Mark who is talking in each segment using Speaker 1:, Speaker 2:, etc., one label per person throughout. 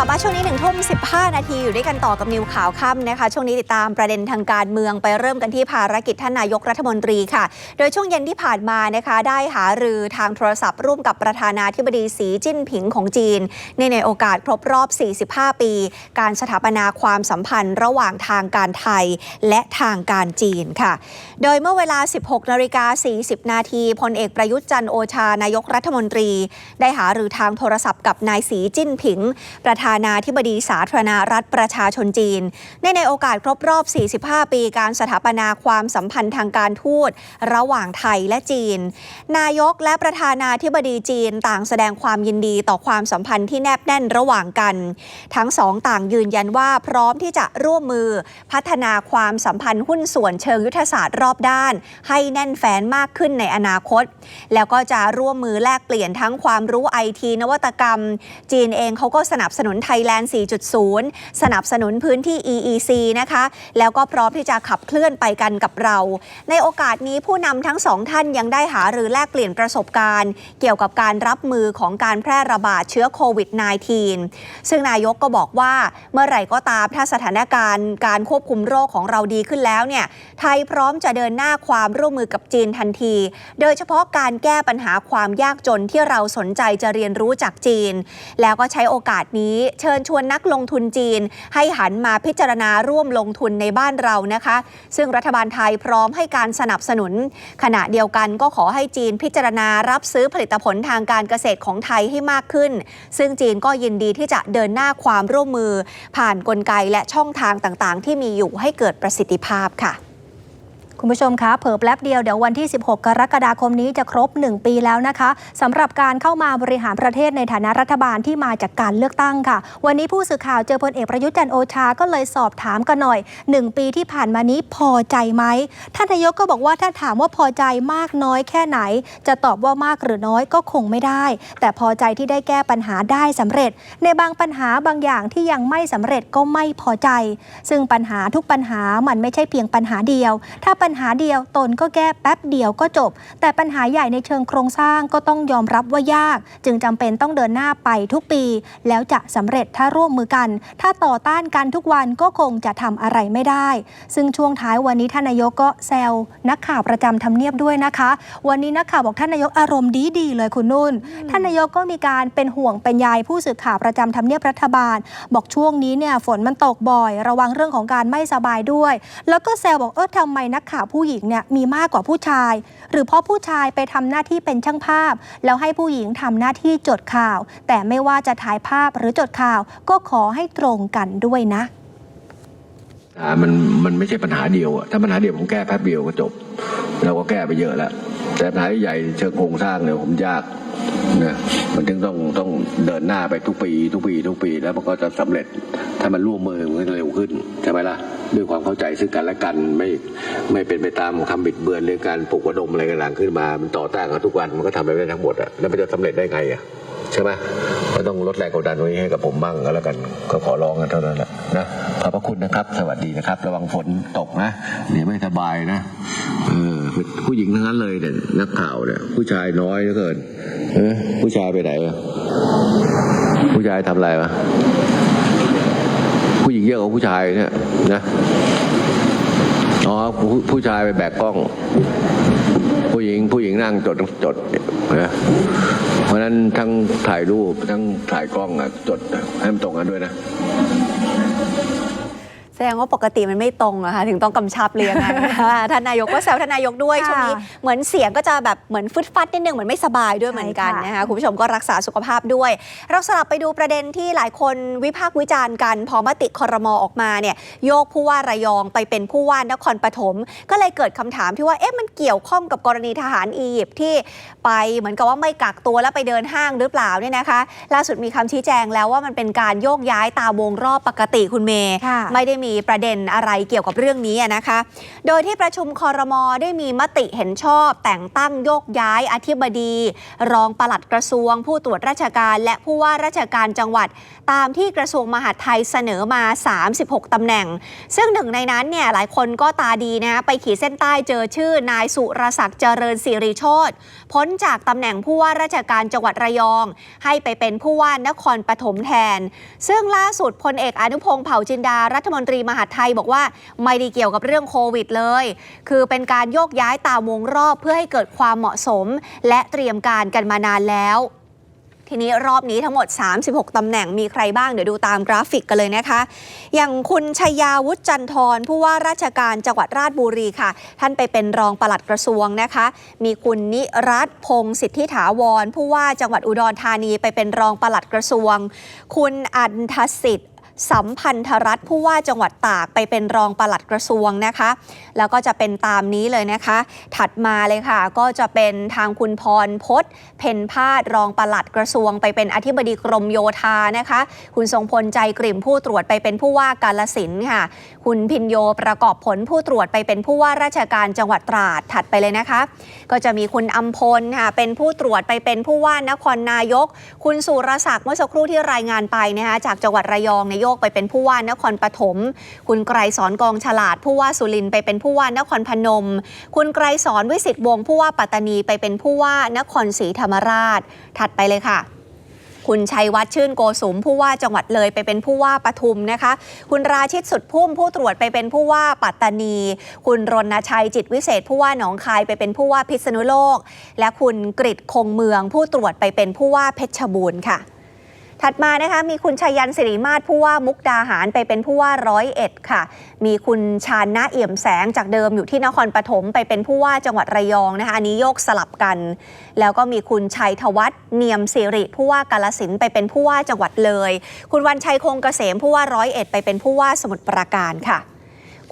Speaker 1: กลับมาช่วงนี้หนึ่งทุ่ม15นาทีอยู่ด้วยกันต่อกับนิวข่าวค่ำนะคะ ช่วงนี้ติดตามประเด็นทางการเมืองไปเริ่มกันที่ภารกิจท่านนายกรัฐมนตรีค่ะ โดยช่วงเย็นที่ผ่านมานะคะ ได้หารือทางโทรศัพท์ร่วมกับประธานาธิบดีสีจิ้นผิงของจีน ในในโอกาสครบรอบ 45 ปี การสถาปนาความสัมพันธ์ระหว่างทางการไทยและทางการจีนค่ะ โดยเมื่อเวลา 16นาฬิกา40 นาทีพลเอกประยุทธ์จันทร์โอชานายกรัฐมนตรี ได้หารือทางโทรศัพท์กับนายสีจิ้นผิงประธานานาธิบดีสาธารณรัฐประชาชนจีนในในโอกาสครบรอบ 45 ปีการสถาปนาความสัมพันธ์ทางการทูตระหว่างไทยและจีน นายกและประธานาธิบดีจีนต่างแสดงความยินดีต่อความสัมพันธ์ที่แนบแน่นระหว่างกัน ทั้งสองต่างยืนยันว่าพร้อมที่จะร่วมมือพัฒนาความสัมพันธ์หุ้นส่วนเชิงยุทธศาสตร์รอบด้าน ให้แน่นแฟ้นมากขึ้นในอนาคต แล้วก็จะร่วมมือแลกเปลี่ยนทั้งความรู้ไอทีนวัตกรรม จีนเองเขาก็สนับสนุนไทยแลนด์ 4.0 สนับสนุนพื้นที่ EEC นะคะ แล้วก็พร้อมที่จะขับเคลื่อนไปกันกับเรา ในโอกาสนี้ผู้นำทั้งสองท่านยังได้หารือแลกเปลี่ยนประสบการณ์ เกี่ยวกับการรับมือของการแพร่ระบาดเชื้อโควิด -19 ซึ่งนายกก็บอกว่าเมื่อไหร่ก็ตามถ้าสถานการณ์การควบคุมโรคของเราดีขึ้นแล้วเนี่ยไทยพร้อมจะเดินหน้าความร่วมมือกับจีนทันที โดยเฉพาะการแก้ปัญหาความยากจนที่เราสนใจจะเรียนรู้จากจีน แล้วก็ใช้โอกาสนี้เชิญชวนนักลงทุนจีน ให้หันมาพิจารณาร่วมลงทุนในบ้านเรานะคะ ซึ่งรัฐบาลไทยพร้อมให้การสนับสนุน ขณะเดียวกันก็ขอให้จีนพิจารณารับซื้อผลิตผลทางการเกษตรของไทยให้มากขึ้น ซึ่งจีนก็ยินดีที่จะเดินหน้าความร่วมมือ ผ่านกลไกและช่องทางต่างๆ ที่มีอยู่ให้เกิดประสิทธิภาพค่ะ
Speaker 2: คุณผู้ชมคะเผิ่แป๊บเดียวเดี๋ยววันที่ 16 กรกฎาคมนี้จะครบ 1 ปีแล้วนะคะสำหรับการเข้ามาบริหารประเทศในฐานะรัฐบาลที่มาจากการเลือกตั้งค่ะ วันนี้ผู้สื่อข่าวเจอพลเอกประยุทธ์จันโอชาก็เลยสอบถามกันหน่อย 1 ปีที่ผ่านมานี้พอใจไหมท่านนายกก็บอกว่าถ้าถามว่าพอใจมากน้อยแค่ไหน จะตอบว่ามากหรือน้อยก็คงไม่ได้ แต่พอใจที่ได้แก้ปัญหาได้สำเร็จ ในบางปัญหาบางอย่างที่ยังไม่สำเร็จก็ไม่พอใจ ซึ่งปัญหาทุกปัญหามันไม่ใช่เพียงปัญหาเดียว ถ้าปัญญหาเดียวตนก็แก้แป๊บเดียวก็จบ แต่ปัญหาใหญ่ในเชิงโครงสร้างก็ต้องยอมรับว่ายาก จึงจำเป็นต้องเดินหน้าไปทุกปี แล้วจะสำเร็จถ้าร่วมมือกัน ถ้าต่อต้านกันทุกวันก็คงจะทำอะไรไม่ได้ ซึ่งช่วงท้ายวันนี้ท่านนายกก็แซวนักข่าวประจำทำเนียบด้วยนะคะ วันนี้นักข่าวบอกท่านนายกอารมณ์ดีดีเลยคุณนุ่น ท่านนายกก็มีการเป็นห่วงเป็นใยผู้สื่อข่าวประจำทำเนียบรัฐบาล บอกช่วงนี้เนี่ยฝนมันตกบ่อย ระวังเรื่องของการไม่สบายด้วย แล้วก็แซวบอกเออทำไมนักข่าวผู้หญิงเนี่ยมีมากกว่าผู้ชาย หรือเพราะผู้ชายไปทำหน้าที่เป็นช่างภาพ แล้วให้ผู้หญิงทำหน้าที่จดข่าว แต่ไม่ว่าจะถ่ายภาพหรือจดข่าว ก็ขอให้ตรงกันด้วยนะ
Speaker 3: มันมันไม่ใช่ปัญหาเดียวอะถ้าปัญหาเดียวผมแก้แป๊บเดียวก็จบ เราก็แก้ไปเยอะแล้วแต่ปัญหาใหญ่เชิงโครงสร้างเนี่ยผมยาก นะมันจึงต้องต้องเดินหน้าไปทุกปี ทุกปี ทุกปี แล้วมันก็จะสำเร็จถ้ามันร่วมมือมันก็จะเร็วขึ้นใช่ไหมล่ะด้วยความเข้าใจซึ่งกันและกันไม่ไม่เป็นไปตามคำบิดเบือนหรือการปลุกระดมอะไรกันหลังขึ้นมา มันต่อต้านกันทุกวันมันก็ทำไปไม่ได้ทั้งหมดอะแล้วมันจะสำเร็จได้ไงอะ ใช่ไหมก็ต้องลดแรงกดดันไว้ให้กับผมบ้างก็แล้วกันก็ขอร้องกันเท่านั้นแหละนะขอบพระคุณนะครับ สวัสดีนะครับ ระวังฝนตกนะเดี๋ยวไม่สบายนะเออผู้หญิงทั้งนั้นเลยเนี่ยนักข่าวเนี่ยผู้ชายน้อยเหลือเกินเออผู้ชายไปไหนอะผู้ชายทำอะไรวะผู้หญิงเยอะกว่าผู้ชายเนี่ยนะอ๋อผผู้ชายไปแบกกล้อง ผู้หญิงผู้หญิงนั่งจดจดนะ เพราะนั้นทั้งถ่ายรูปทั้งถ่ายกล้องอะจดให้มันตรงกันด้วยนะ
Speaker 1: แสดงว่าปกติมันไม่ตรงอะค่ะถึงต้องกำชับเรียงไง ท่านนายกก็แซวท่านนายกด้วย
Speaker 2: ค่ะ
Speaker 1: ช่วงนี้เหมือนเสียงก็จะแบบเหมือนฟึดฟัดนิดนึงเหมือนไม่สบายด้วย
Speaker 2: ใช่
Speaker 1: เหมือนกัน
Speaker 2: ค่ะ
Speaker 1: นะคะคุณผู้ชมก็รักษาสุขภาพด้วย เราสลับไปดูประเด็นที่หลายคนวิพากษ์วิจารณ์กัน พอมติคอรมอออกมาเนี่ยโยกผู้ว่าระยองไปเป็นผู้ว่านครปฐมก็เลยเกิดคำถามที่ว่าเอ๊ะมันเกี่ยวข้องกับกรณีทหารอียิปต์ที่ไปเหมือนกับว่าไม่กักตัวแล้วไปเดินห้างหรือเปล่าเนี่ยนะคะ ล่าสุดมีคำชี้แจงแล้วว่ามันเป็นการโยกย้ายตามวงรอบปกติคุณเมย์
Speaker 2: ค่ะ
Speaker 1: ไม่ได้มีมีประเด็นอะไรเกี่ยวกับเรื่องนี้นะคะ โดยที่ประชุมคอรมอได้มีมติเห็นชอบ แต่งตั้งโยกย้ายอธิบดี รองปลัดกระทรวง ผู้ตรวจราชการ และผู้ว่าราชการจังหวัด ตามที่กระทรวงมหาดไทยเสนอมา 36ตำแหน่ง ซึ่งหนึ่งในนั้นเนี่ยหลายคนก็ตาดีนะไปขีดเส้นใต้เจอชื่อนายสุรศักดิ์เจริญสิริโชตพ้นจากตำแหน่งผู้ว่าราชการจังหวัดระยอง ให้ไปเป็นผู้ว่านครปฐมแทน ซึ่งล่าสุดพลเอกอนุพงศ์เผ่าจินดารัฐมนตรีมหาดไทยบอกว่าไม่ได้เกี่ยวกับเรื่องโควิดเลย คือเป็นการโยกย้ายตามวงรอบเพื่อให้เกิดความเหมาะสม และเตรียมการกันมานานแล้วทีนี้รอบนี้ทั้งหมด 36 ตำแหน่งมีใครบ้าง เดี๋ยวดูตามกราฟิกกันเลยนะคะ อย่างคุณชยาวุฒิจันทร์ผู้ว่าราชการจังหวัดราชบุรีค่ะ ท่านไปเป็นรองปลัดกระทรวงนะคะ มีคุณนิรัตพงศ์สิทธิถาวร ผู้ว่าจังหวัดอุดรธานีไปเป็นรองปลัดกระทรวง คุณอันทสิทธิ์ สัมพันธรัฐผู้ว่าจังหวัดตากไปเป็นรองปลัดกระทรวงนะคะ แล้วก็จะเป็นตามนี้เลยนะคะ ถัดมาเลยค่ะ ก็จะเป็นทางคุณพรพศเพนพาดรองปลัดกระทรวง ไปเป็นอธิบดีกรมโยธานะคะ คุณทรงพลใจกลิ่มผู้ตรวจไปเป็นผู้ว่ากาลสินค่ะ คุณพินโยประกอบผลผู้ตรวจไปเป็นผู้ว่าราชการจังหวัดตราดถัดไปเลยนะคะ ก็จะมีคุณอัมพลค่ะเป็นผู้ตรวจไปเป็นผู้ว่านครนายก คุณสุรศักดิ์เมื่อสักครู่ที่รายงานไปนะคะจากจังหวัดระยองนายกไปเป็นผู้ว่านครปฐม คุณไกรสอนกองฉลาด ผู้ว่าสุรินไปเป็นผู้ว่านครพนม คุณไกรสอนวิสิตวงศ์ผู้ว่าปัตตานีไปเป็นผู้ว่านครศรีธรรมราช ถัดไปเลยค่ะคุณชัยวัฒน์ชื่นโกสุมผู้ว่าจังหวัดเลยไปเป็นผู้ว่าปทุมนะคะ คุณราชิตสุดพุ่มผู้ตรวจไปเป็นผู้ว่าปัตตานี คุณรณชัยจิตวิเศษ ผู้ว่าหนองคายไปเป็นผู้ว่าพิษณุโลก และคุณกริตคงเมืองผู้ตรวจไปเป็นผู้ว่าเพชรบูรณ์ค่ะ ถัดมานะคะมีคุณชัยยันสิริมาศผู้ว่ามุกดาหารไปเป็นผู้ว่าร้อยเอ็ดค่ะ มีคุณชาญนาเอี่ยมแสงจากเดิมอยู่ที่นครปฐมไปเป็นผู้ว่าจังหวัดระยองนะคะอันนี้โยกสลับกัน แล้วก็มีคุณชัยธวัฒน์เนียมสิริผู้ว่ากาลสินไปเป็นผู้ว่าจังหวัดเลย คุณวันชัยคงเกษมผู้ว่าร้อยเอ็ดไปเป็นผู้ว่าสมุทรปราการค่ะ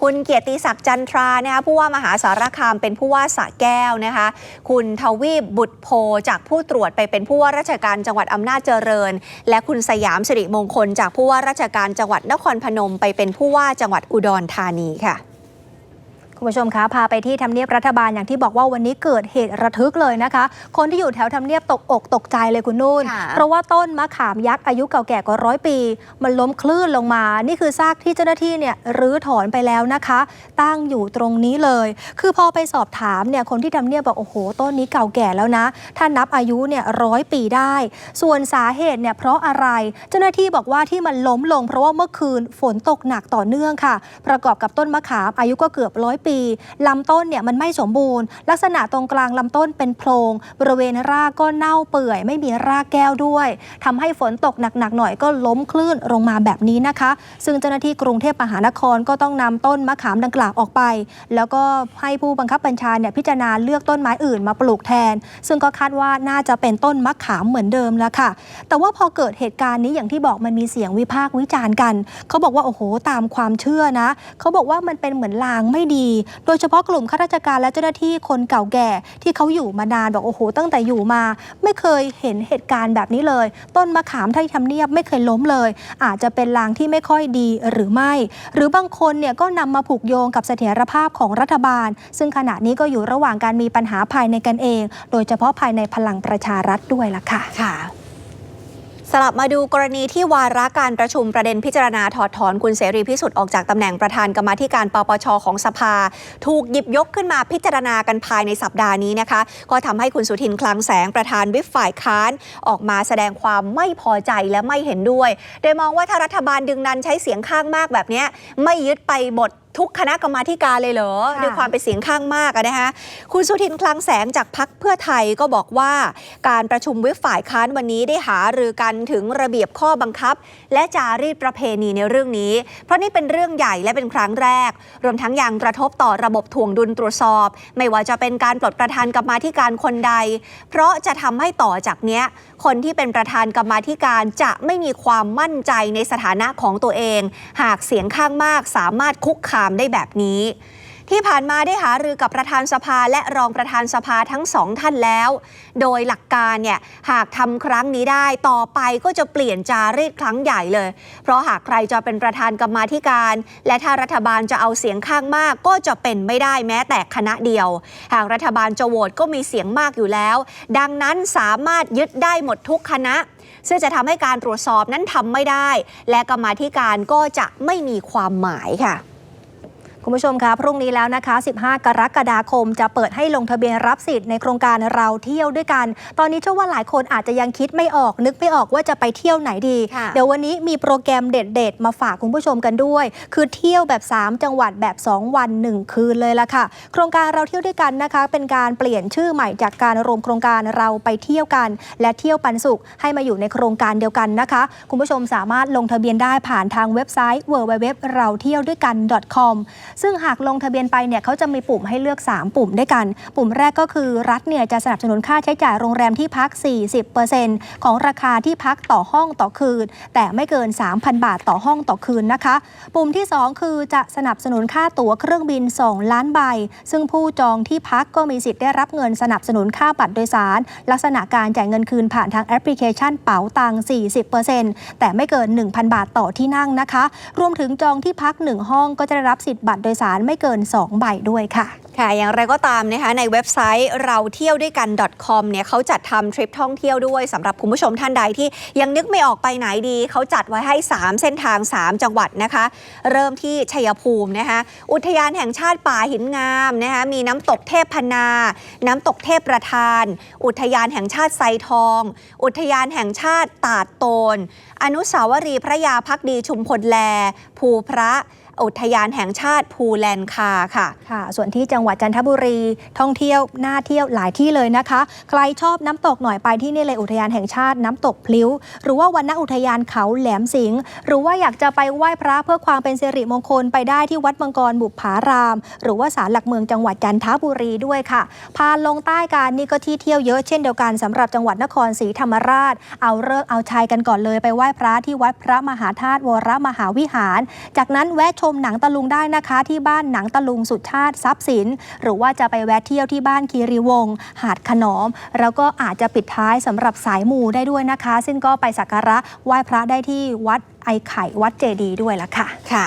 Speaker 1: คุณเกียรติศักดิ์จันทรานะคะผู้ว่ามหาสารคามเป็นผู้ว่าสระแก้วนะคะ คุณทวีปบุตรโพจากผู้ตรวจไปเป็นผู้ว่าราชการจังหวัดอำนาจเจริญ และคุณสยามสิริมงคล จากผู้ว่าราชการจังหวัดนครพนม ไปเป็นผู้ว่าจังหวัดอุดรธานีค่ะ
Speaker 2: คุณผู้ชมคะพาไปที่ทำเนียบรัฐบาลอย่างที่บอกว่าวันนี้เกิดเหตุระทึกเลยนะคะ คนที่อยู่แถวทำเนียบตกอกตกใจเลยคุณนุ่น
Speaker 1: ค่ะ
Speaker 2: เพราะว่าต้นมะขามยักษ์อายุเก่าแก่กว่าร้อยปี มันล้มคลื่นลงมา นี่คือซากที่เจ้าหน้าที่เนี่ยรื้อถอนไปแล้วนะคะ ตั้งอยู่ตรงนี้เลย คือพอไปสอบถามเนี่ยคนที่ทำเนียบบอกโอ้โหต้นนี้เก่าแก่แล้วนะ ถ้านับอายุเนี่ยร้อยปีได้ ส่วนสาเหตุเนี่ยเพราะอะไรเจ้าหน้าที่บอกว่าที่มันล้มลง เพราะว่าเมื่อคืนฝนตกหนักต่อเนื่องค่ะ ประกอบกับต้นมะขามอายุก็เกือบร้อยปีลำต้นเนี่ยมันไม่สมบูรณ์ ลักษณะตรงกลางลำต้นเป็นโพรงบริเวณรากก็เน่าเปื่อย ไม่มีรากแก้วด้วยทำให้ฝนตกหนักๆหน่อยก็ล้มคลื่นลงมาแบบนี้นะคะ ซึ่งเจ้าหน้าที่กรุงเทพมหานครก็ต้องนำต้นมะขามดังกล่าวออกไป แล้วก็ให้ผู้บังคับบัญชาเนี่ยพิจารณาเลือกต้นไม้อื่นมาปลูกแทน ซึ่งก็คาดว่าน่าจะเป็นต้นมะขามเหมือนเดิมแล้วค่ะ แต่ว่าพอเกิดเหตุการณ์นี้อย่างที่บอกมันมีเสียงวิพากษ์วิจารณ์กัน เขาบอกว่าโอ้โหตามความเชื่อนะ เขาบอกว่ามันเป็นเหมือนลางไม่ดีโดยเฉพาะกลุ่มข้าราชการและเจ้าหน้าที่คนเก่าแก่ ที่เขาอยู่มานานบอกโอ้โห ตั้งแต่อยู่มา ไม่เคยเห็นเหตุการณ์แบบนี้เลย ต้นมะขามที่ทำเนียบไม่เคยล้มเลย อาจจะเป็นลางที่ไม่ค่อยดีหรือไม่ หรือบางคนเนี่ยก็นำมาผูกโยงกับเสถียรภาพของรัฐบาล ซึ่งขณะนี้ก็อยู่ระหว่างการมีปัญหาภายในกันเอง โดยเฉพาะภายในพลังประชารัฐด้วยล่ะค่ะ
Speaker 1: ค่ะ ลับมาดูกรณีที่วาระการประชุมประเด็นพิจารณาถอดถอนคุณเสรีพิสุทธิ์ออกจากตำแหน่งประธานกรรมาธิการปปชของสภา ถูกหยิบยกขึ้นมาพิจารณากันภายในสัปดาห์นี้นะคะ ก็ทำให้คุณสุทินคลังแสงประธานวิปฝ่ายค้าน ออกมาแสดงความไม่พอใจและไม่เห็นด้วย โดยมองว่าถ้ารัฐบาลดึงดันใช้เสียงข้างมากแบบนี้ไม่ยึดไปบท ทุกคณะกรรมาธิการเลยเหรอ
Speaker 2: ค่ะ
Speaker 1: ด้วยความเป็นเสียงข้างมากอะนะคะคุณสุทินคลังแสงจากพักเพื่อไทยก็บอกว่า การประชุมวิปฝ่ายค้านวันนี้ได้หารือกันถึงระเบียบข้อบังคับ และจารีตประเพณีในเรื่องนี้ เพราะนี่เป็นเรื่องใหญ่และเป็นครั้งแรก รวมทั้งยังกระทบต่อระบบถ่วงดุลตรวจสอบ ไม่ว่าจะเป็นการปลดประธานกรรมาธิการคนใด เพราะจะทำให้ต่อจากเนี้ยคนที่เป็นประธานกรรมาธิการจะไม่มีความมั่นใจในสถานะของตัวเอง หากเสียงข้างมากสามารถคุกคามได้แบบนี้ ที่ผ่านมาได้หารือกับประธานสภาและรองประธานสภาทั้งสองท่านแล้ว โดยหลักการเนี่ยหากทำครั้งนี้ได้ต่อไปก็จะเปลี่ยนจารีตครั้งใหญ่เลย เพราะหากใครจะเป็นประธานกรรมาธิการ และถ้ารัฐบาลจะเอาเสียงข้างมากก็จะเป็นไม่ได้แม้แต่คณะเดียว หากรัฐบาลจะโหวตก็มีเสียงมากอยู่แล้ว ดังนั้นสามารถยึดได้หมดทุกคณะซึ่งจะทำให้การตรวจสอบนั้นทำไม่ได้ และกรรมาธิการก็จะไม่มีความหมายค่ะ
Speaker 2: คุณผู้ชมคะพรุ่งนี้แล้วนะคะ 15 กรกฎาคม จะเปิดให้ลงทะเบียนรับสิทธิ์ในโครงการเราเที่ยวด้วยกัน ตอนนี้เชื่อว่าหลายคนอาจจะยังคิดไม่ออก นึกไม่ออกว่าจะไปเที่ยวไหนดี
Speaker 1: ค่ะ
Speaker 2: เดี๋ยววันนี้มีโปรแกรมเด็ดๆ มาฝากคุณผู้ชมกันด้วย คือเที่ยวแบบ 3 จังหวัดแบบ 2 วัน 1 คืนเลยละค่ะ โครงการเราเที่ยวด้วยกันนะคะ เป็นการเปลี่ยนชื่อใหม่จากการรวมโครงการเราไปเที่ยวกัน และเที่ยวปันสุขให้มาอยู่ในโครงการเดียวกันนะคะ คุณผู้ชมสามารถลงทะเบียนได้ผ่านทางเว็บไซต์ www เราเที่ยวด้วยกัน .com ซึ่งหากลงทะเบียนไปเนี่ยเขาจะมีปุ่มให้เลือก 3 ปุ่มด้วยกัน ปุ่มแรกก็คือรัฐเนี่ยจะสนับสนุนค่าใช้จ่ายโรงแรมที่พัก 40%ของราคาที่พักต่อห้องต่อคืน แต่ไม่เกิน 3,000 บาทต่อห้องต่อคืนนะคะ ปุ่มที่ 2 คือจะสนับสนุนค่าตั๋วเครื่องบิน 2 ล้านใบ ซึ่งผู้จองที่พักก็มีสิทธิ์ได้รับเงินสนับสนุนค่าบัตรโดยสาร ลักษณะการจ่ายเงินคืนผ่านทางแอปพลิเคชันเป๋าตัง40%แต่ไม่เกิน 1,000 บาทต่อที่นั่งนะคะ รวมถึงจองที่พัก 1 ห้องก็จะได้รับสิทธิ์บัตรโดยสารไม่เกิน 2 ใบด้วยค่ะ
Speaker 1: ค่ะ อย่างไรก็ตามนะคะในเว็บไซต์เราเที่ยวด้วยกัน .com เนี่ยเขาจัดทำทริปท่องเที่ยวด้วยสำหรับคุณผู้ชมท่านใดที่ยังนึกไม่ออกไปไหนดี เขาจัดไว้ให้ 3 เส้นทาง 3 จังหวัดนะคะ เริ่มที่ชัยภูมินะคะอุทยานแห่งชาติป่าหินงามนะคะมีน้ำตกเทพพนา น้ำตกเทพประธาน อุทยานแห่งชาติไซทอง อุทยานแห่งชาติตาดโตน อนุสาวรีย์พระยาพักดีชุมพลแล ภูพระ อุทยานแห่งชาติภูแลนคาค่ะ
Speaker 2: ค่ะ ส่วนที่จังหวัดจันทบุรี ท่องเที่ยวน่าเที่ยวหลายที่เลยนะคะ ใครชอบน้ำตกหน่อยไปที่นี่เลยอุทยานแห่งชาติน้ำตกพลิ้ว หรือว่าวันณอุทยานเขาแหลมสิงห์หรือว่าอยากจะไปไหว้พระเพื่อความเป็นสิริมงคลไปได้ที่วัดมังกรบุพาราม หรือว่าศาลหลักเมืองจังหวัดจันทบุรีด้วยค่ะ พาลงใต้การนี่ก็ที่เที่ยวเยอะเช่นเดียวกันสำหรับจังหวัดนครศรีธรรมราช เอาเลิกษ์เอาชัยกันก่อนเลยไปไหว้พระที่วัดพระมหาธาตุวรมหาวิหาร จากนั้นแวะชมหนังตะลุงได้นะคะ ที่บ้านหนังตะลุงสุดชาติทรัพย์สิน หรือว่าจะไปแวะเที่ยวที่บ้านคีรีวงศ์หาดขนอม แล้วก็อาจจะปิดท้ายสำหรับสายมูได้ด้วยนะคะ ซึ่งก็ไปสักการะไหว้พระได้ที่วัดไอไข่วัดเจดีย์ด้วยละค่ะ
Speaker 1: ค่ะ